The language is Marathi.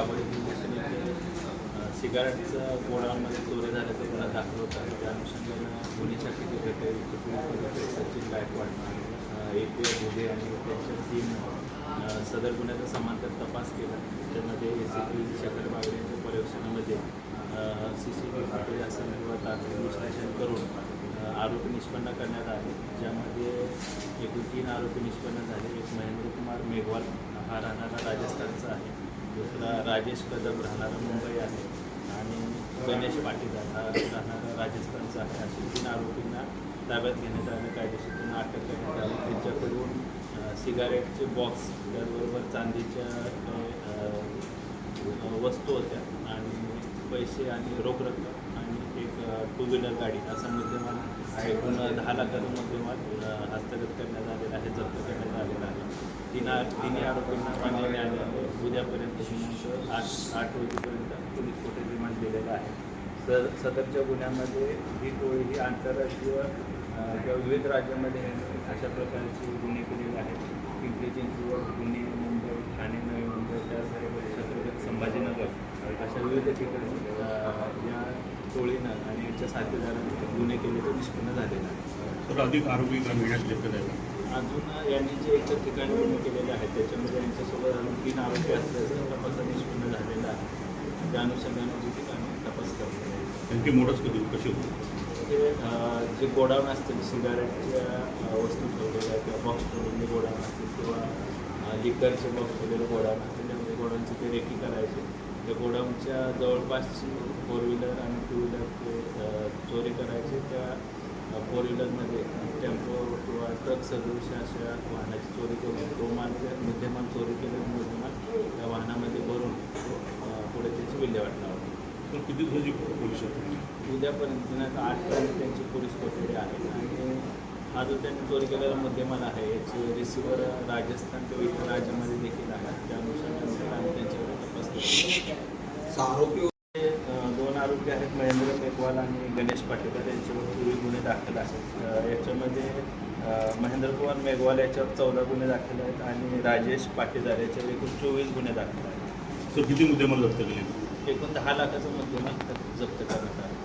अवैध निदर्शने सिगारेटचं गोडामध्ये चोरी झाल्याचा गुन्हा होतं आणि त्या अनुषंगानं पोलीस शाखेचे गट सचिन गायकवाड ए एक मोदी आणि त्यांच्या तीन सदर गुन्ह्याचा समांतर तपास केला. त्यामध्ये S C P Shekhar Bagde यांच्या पर्यवेक्षणामध्ये सी सी टी फुटेज असं आरोपी निष्पन्न करण्यात आले ज्यामध्ये एकूण तीन आरोपी निष्पन्न झाले. एक महेंद्र कुमार मेघवाल हा राहणारा राजस्थानचा आहे. दुसरा राजेश कदम राहणारा मुंबई आहे. आणि गणेश पाटील हा राहणारा राजस्थानचा आहे. असे तीन आरोपींना ताब्यात घेण्यात आलं. कायदेशीर त्यांना अटक करण्यात आली. त्यांच्याकडून सिगारेटचे बॉक्स त्याचबरोबर चांदीच्या वस्तू होत्या आणि पैसे आणि रोख रक्कम आणि एक टू व्हीलर गाडी असा मुद्देमाल एकूण दहा हस्तगत करण्यात आलेला आहे जप्त करण्यात आलेला आहे. तिन्हा तिन्ही आरोपींना मान्य आणि उद्यापर्यंत दिनांक आठ आठ रोजीपर्यंत पोलीस कोठे रिमांड दिलेला आहे. सर सदरच्या गुन्ह्यामध्ये ही टोळी ही आंतरराष्ट्रीय किंवा विविध राज्यामध्ये अशा प्रकारचे गुन्हे केलेले आहेत. पिंपरी चिंचवड पुणे मुंबई ठाणे नवी मुंबई त्याचबरोबर छत्रपती संभाजीनगर अशा विविध ठिकाणी टोळीनं आणि यांच्या साथीदारांनी गुन्हे केल्याचं निष्पन्न झालेलं आहे तर अधिक आरोपी मिळण्यास शक्यता आहे? अजून यांनी जे एकच ठिकाणी गुन्हे केलेले आहेत त्याच्यामध्ये यांच्यासोबत अजून तीन आरोपी असल्याचं तपासात निष्पन्न झालेलं आहे. त्या अनुषंगाने जे ठिकाणी तपास करतो त्यांची मोडच कधी कशी होती? अ, जे गोडाऊन असतील सिगारेटच्या वस्तू ठेवलेल्या किंवा बॉक्स ठेवलेले गोडाऊन असतील किंवा लिकरचे बॉक्स ठेवलेले गोडाऊन असतील त्यामध्ये गोडाऊनची ते रेकी करायचे. त्या गोडाऊनच्या जवळपासची फोर व्हीलर आणि टू व्हीलर ते चोरी करायचे त्या फोर व्हीलरमध्ये टेम्पो किंवा ट्रक सदृश अशा वाहनाची चोरी करून तो माल मुद्देमाल चोरी केलेला मुद्देमाल त्या वाहनामध्ये भरून तो, पुढे त्याची विल्हेवाट लावली. तर किती दिवसाची पोलीस आहेत उद्यापर्यंत आठपर्यंत त्यांची पोलीस कोठडी आहे. आणि हा जो त्यांनी चोरी केलेला मुद्देमाल आहे याचे रिसिव्हर राजस्थान किंवा इतर राज्यामध्ये देखील आहे. त्या अनुषंगाने आम्ही त्यांच्याकडे आरोपी दोन आरोपी आहेत महेंद्र मेघवाल आणि गणेश पाटीकर यांच्यावर पूर्वी गुन्हे दाखल आहेत. याच्यामध्ये महेंद्र कुमार मेघवाल याच्यावर चौदा गुन्हे दाखल आहेत आणि राजेश पाटीदार याच्यावर एकूण चोवीस गुन्हे दाखल आहेत. तर किती मुद्देमाल जप्त केले? एकूण दहा लाखाचा मुद्देमाल जप्त करण्यात आला.